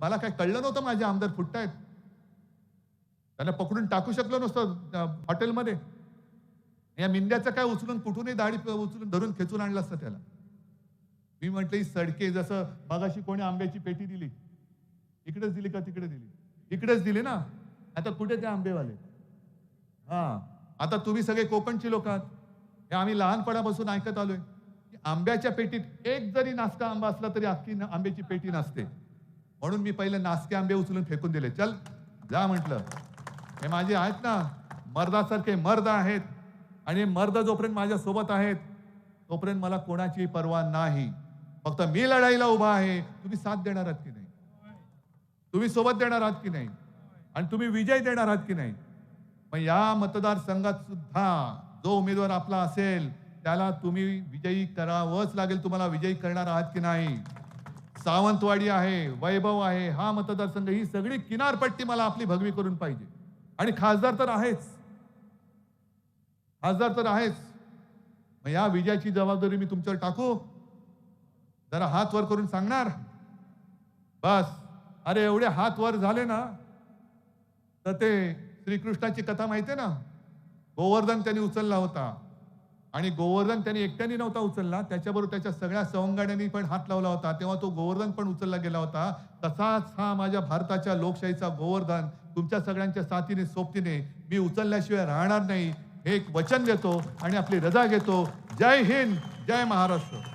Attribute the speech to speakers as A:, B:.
A: मला काय कळलं नव्हतं माझे आमदार फुटतायत त्यांना पकडून टाकू शकलो नसतं हॉटेलमध्ये. या मिंद्याचं काय उचलून कुठूनही दाढी उचलून धरून खेचून आणलं असतं त्याला. मी म्हटलं ही सडके जसं मगाशी कोणी आंब्याची पेटी दिली. इकडेच दिली का तिकडे दिली? इकडेच दिली ना. आता कुठे ते आंबेवाले? हा. आता तुम्ही सगळे कोकणची लोक आहात. हे आम्ही लहानपणापासून ऐकत आलोय. की आंब्याच्या पेटीत एक जरी नासका आंबा असला तरी अख्खी आंब्याची पेटी नाचते. म्हणून मी पहिले नासके आंबे उचलून फेकून दिले. चल जा म्हटलं. हे माझे आहेत ना मर्दासारखे मर्द आहेत. आणि मर्द जोपर्यंत माझ्या सोबत आहेत तोपर्यंत मला कोणाची पर्वा नाही. फक्त मी लढाईला उभा आहे. तुम्ही साथ देणार आहात की नाही? तुम्ही सोबत देणार आहात की नाही? आणि तुम्ही विजय देणार आहात की नाही? मग या मतदारसंघात सुद्धा जो उमेदवार आपला असेल त्याला तुम्ही विजयी करावंच लागेल. तुम्हाला विजयी करणार आहात की नाही? सावंतवाडी आहे वैभव आहे हा मतदारसंघ ही सगळी किनारपट्टी मला आपली भगवी करून पाहिजे. आणि खासदार तर आहेच. खासदार तर आहेच. मग या विजयाची जबाबदारी मी तुमच्यावर टाकू? जरा हात वर करून सांगणार? बस. अरे एवढे हात वर झाले ना तर ते श्रीकृष्णाची कथा माहिती ना? गोवर्धन त्यांनी उचलला होता. आणि गोवर्धन त्यांनी एकट्याने नव्हता उचलला. त्याच्याबरोबर त्याच्या सगळ्या सवंगाड्यांनी पण हात लावला होता. तेव्हा तो गोवर्धन पण उचलला गेला होता. तसाच हा माझ्या भारताच्या लोकशाहीचा गोवर्धन तुमच्या सगळ्यांच्या साथीने सोबतीने मी उचलल्याशिवाय राहणार नाही. हे एक वचन देतो आणि आपली रजा घेतो. जय हिंद जय महाराष्ट्र.